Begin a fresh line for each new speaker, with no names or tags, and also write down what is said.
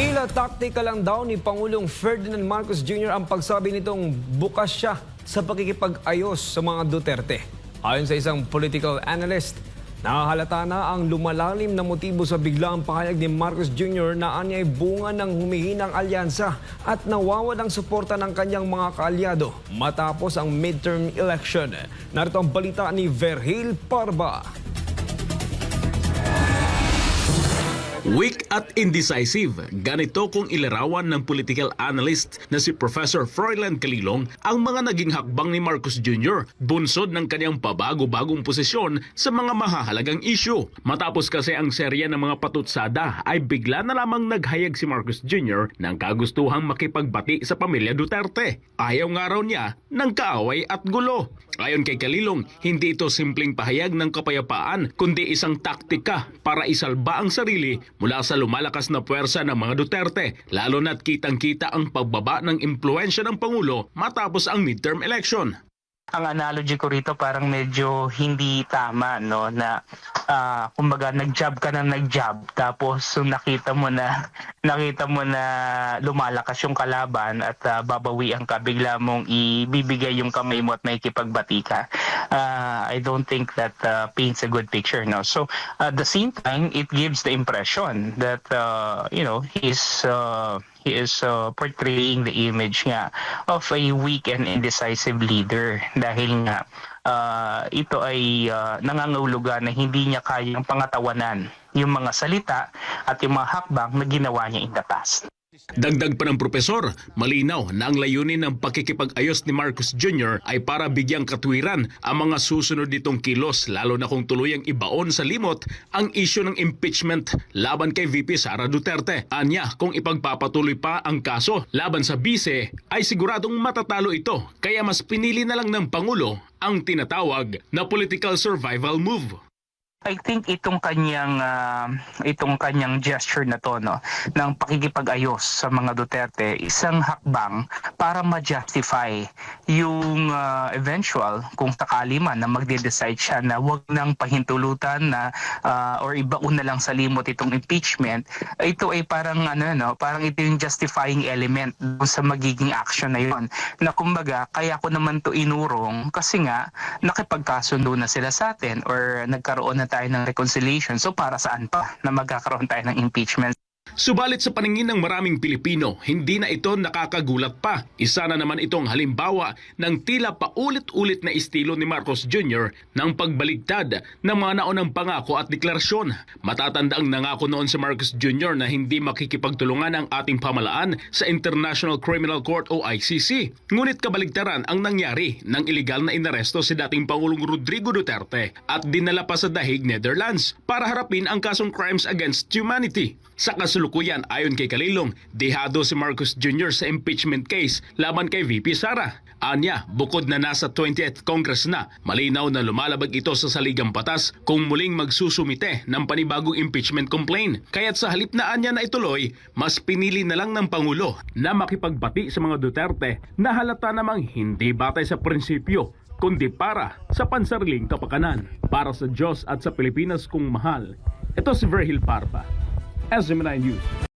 Tila taktika lang daw ni Pangulong Ferdinand Marcos Jr. ang pagsabi nitong bukas siya sa pakikipag-ayos sa mga Duterte. Ayon sa isang political analyst, nakahalata na ang lumalalim na motibo sa biglaang pahayag ni Marcos Jr. na anya'y bunga ng humihinang alyansa at nawawalang suporta ng kanyang mga kaalyado matapos ang midterm election. Narito ang balita ni Verhil Parba.
Weak at indecisive, ganito kung ilarawan ng political analyst na si Professor Froilan Calilong ang mga naging hakbang ni Marcos Jr. bunsod ng kanyang pabago-bagong posisyon sa mga mahahalagang issue. Matapos kasi ang serya ng mga patutsada ay bigla na lamang naghayag si Marcos Jr. ng kagustuhang makipagbati sa pamilya Duterte. Ayaw nga raw niya ng kaaway at gulo. Ayon kay Kalilong, hindi ito simpleng pahayag ng kapayapaan kundi isang taktika para isalba ang sarili mula sa lumalakas na puwersa ng mga Duterte, lalo na't kitang-kita ang pagbaba ng impluensya ng Pangulo matapos ang midterm election.
ang analogy ko rito parang medyo hindi tama no na ah, kumbaga nag-job ka na nag-job tapos yung nakita mo na nakita mo na lumalakas yung kalaban at ah, babawian ka bigla mong ibibigay yung kamay mo at makikipagbati ka. Ah, I don't think that ah, paints a good picture no? So at the same time it gives the impression that ah, you know he's ah, he is uh, portraying the image nga of a weak and indecisive leader. Dahil nga uh, ito ay uh, nangangahulugan na hindi niya kayang pangatawanan yung mga salita at yung mga hakbang na ginawa niya in the past.
Dagdag pa ng propesor, malinaw na ang layunin ng pakikipag-ayos ni Marcos Jr. ay para bigyang katwiran ang mga susunod nitong kilos lalo na kung tuluyang ibaon sa limot ang isyu ng impeachment laban kay VP Sara Duterte. Anya, kung ipagpapatuloy pa ang kaso laban sa bise, ay siguradong matatalo ito. Kaya mas pinili na lang ng Pangulo ang tinatawag na political survival move.
I think itong kanyang ah, itong kanyang gesture na to no ng pakikipag-ayos sa mga Duterte isang hakbang para ma-justify yung ah, eventual kung sakali man na magde-decide siya na wag nang pahintulutan na ah, or ibaon na lang sa limot itong impeachment ito ay parang ano no parang ito yung justifying element sa magiging action na yon na kumbaga kaya ko naman to inurong kasi nga nakipagkasundo na sila sa atin or nagkaroon na tayo ng reconciliation. So para saan pa na magkakaroon tayo ng impeachment?
Subalit sa paningin ng maraming Pilipino, hindi na ito nakakagulat pa. Isa na naman itong halimbawa ng tila paulit-ulit na estilo ni Marcos Jr. ng pagbaligtad ng mga naunang pangako at deklarasyon. Matatanda ang nangako noon si Marcos Jr. na hindi makikipagtulungan ang ating pamalaan sa International Criminal Court o ICC. Ngunit kabaligtaran ang nangyari nang iligal na inaresto si dating Pangulong Rodrigo Duterte at dinala pa sa Dahig, Netherlands para harapin ang kasong crimes against humanity. Sa kasulukuyan, ayon kay Kalilong, dehado si Marcos Jr. sa impeachment case laban kay VP Sara. Anya, bukod na nasa 20th Congress na, malinaw na lumalabag ito sa saligang batas kung muling magsusumite ng panibagong impeachment complaint. Kaya't sa halip na anya na ituloy, mas pinili na lang ng Pangulo na makipagbati sa mga Duterte na halata namang hindi batay sa prinsipyo kundi para sa pansariling kapakanan. Para sa Diyos at sa Pilipinas kung mahal. Ito si Verhil Parpa. SMNI News.